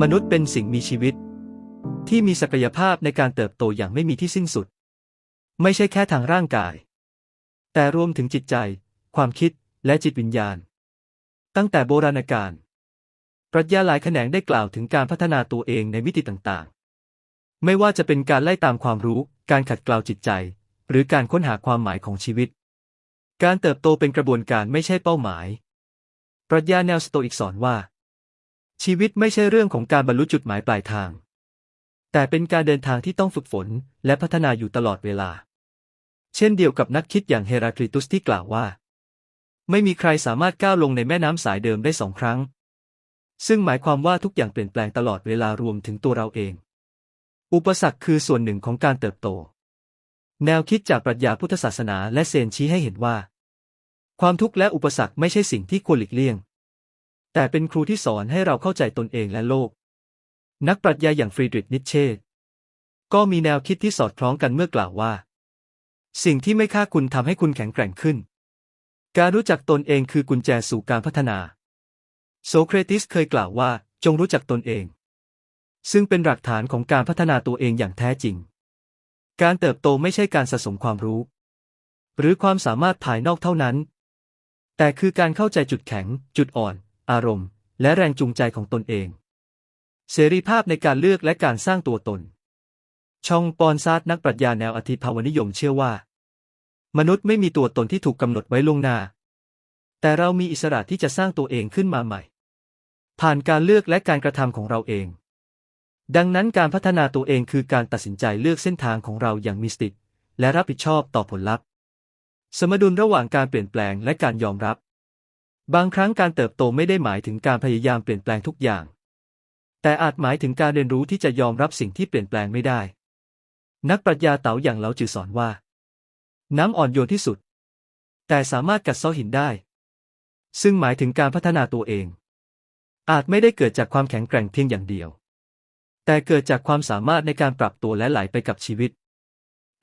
มนุษย์เป็นสิ่งมีชีวิต ที่มีศักยภาพในการเติบโตอย่างไม่มีที่สิ้นสุด ไม่ใช่แค่ทางร่างกาย แต่รวมถึงจิตใจ ความคิดและจิตวิญญาณ ตั้งแต่โบราณกาลปรัชญาหลายแขนงได้กล่าวถึงการพัฒนาตัวเองในมิติต่างๆ ไม่ว่าจะเป็นการไล่ตามความรู้ การขัดเกลาจิตใจ หรือการค้นหาความหมายของชีวิต การเติบโตเป็นกระบวนการไม่ใช่เป้าหมาย ปรัชญาแนวสโตอิกสอนว่า ชีวิตไม่ใช่เรื่องของการบรรลุจุดหมายปลายทาง แต่เป็นการเดินทางที่ต้องฝึกฝนและพัฒนาอยู่ตลอดเวลา เช่นเดียวกับนักคิดอย่างเฮราคลิตุสที่กล่าวว่า ไม่มีใครสามารถก้าวลงในแม่น้ำสายเดิมได้สองครั้ง ซึ่งหมายความว่าทุกอย่างเปลี่ยนแปลงตลอดเวลารวมถึงตัวเราเอง อุปสรรคคือส่วนหนึ่งของการเติบโต แนวคิดจากปรัชญาพุทธศาสนาและเซนชี้ให้เห็นว่า ความทุกข์และอุปสรรคไม่ใช่สิ่งที่ควรหลีกเลี่ยง แต่เป็นครูที่สอนให้เราเข้าใจตนเองและโลก นักปรัชญาอย่างฟรีดริชนิเช่ก็มีแนวคิดที่สอดคล้องกันเมื่อกล่าวว่า สิ่งที่ไม่ฆ่าคุณทำให้คุณแข็งแกร่งขึ้น การรู้จักตนเองคือกุญแจสู่การพัฒนา โซเครติสเคยกล่าวว่า จงรู้จักตนเอง ซึ่งเป็นหลักฐานของการพัฒนาตัวเองอย่างแท้จริง การเติบโตไม่ใช่การสะสมความรู้ หรือความสามารถภายนอกเท่านั้น แต่คือการเข้าใจจุดแข็ง จุดอ่อน อารมณ์ และแรงจูงใจของตนเอง เสรีภาพในการเลือกและการสร้างตัวตน ชองปอนซาร์นักปรัชญาแนวอธิภาวนิยมเชื่อว่า มนุษย์ไม่มีตัวตนที่ถูกกำหนดไว้ล่วงหน้า แต่เรามีอิสระที่จะสร้างตัวเองขึ้นมาใหม่ ผ่านการเลือกและการกระทำของเราเอง ดังนั้นการพัฒนาตัวเองคือการตัดสินใจเลือกเส้นทางของเราอย่างมีสติและรับผิดชอบต่อผลลัพธ์ สมดุลระหว่างการเปลี่ยนแปลงและการยอมรับ บางครั้งการเติบโตไม่ได้หมายถึงการพยายามเปลี่ยนแปลงทุกอย่าง แต่อาจหมายถึงการเรียนรู้ที่จะยอมรับสิ่งที่เปลี่ยนแปลงไม่ได้ นักปรัชญาเต๋าอย่างเหลาจือสอนว่า น้ำอ่อนโยนที่สุด แต่สามารถกัดเซาะหินได้ ซึ่งหมายถึงการพัฒนาตัวเอง อาจไม่ได้เกิดจากความแข็งแกร่งเพียงอย่างเดียว แต่เกิดจากความสามารถในการปรับตัวและไหลไปกับชีวิต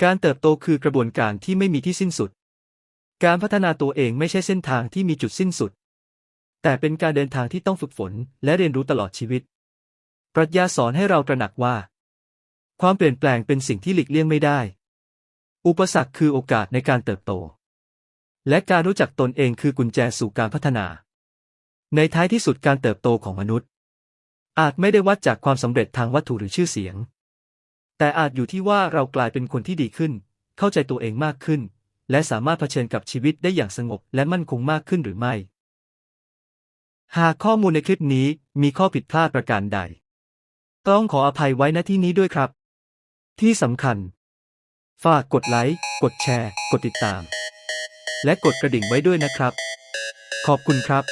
การเติบโตคือกระบวนการที่ไม่มีที่สิ้นสุด การพัฒนาตัวเองไม่ใช่เส้นทางที่มีจุดสิ้นสุด แต่เป็นการเดินทางที่ต้องฝึกฝนและเรียนรู้ตลอดชีวิต ปรัชญาสอนให้เราตระหนักว่า ความเปลี่ยนแปลงเป็นสิ่งที่หลีกเลี่ยงไม่ได้ อุปสรรคคือโอกาสในการเติบโต และการรู้จักตนเองคือกุญแจสู่การพัฒนา ในท้ายที่สุดการเติบโตของมนุษย์ อาจไม่ได้วัดจากความสำเร็จทางวัตถุหรือชื่อเสียง แต่อาจอยู่ที่ว่าเรากลายเป็นคนที่ดีขึ้น เข้าใจตัวเองมากขึ้น และสามารถเผชิญกับชีวิตได้อย่างสงบและมั่นคงมากขึ้นหรือไม่ หากข้อมูลในคลิปนี้มีข้อผิดพลาดประการใด ต้องขออภัยไว้ณที่นี้ด้วยครับ ที่สำคัญ ฝากกดไลค์ กดแชร์ กดติดตาม และกดกระดิ่งไว้ด้วยนะครับ ขอบคุณครับ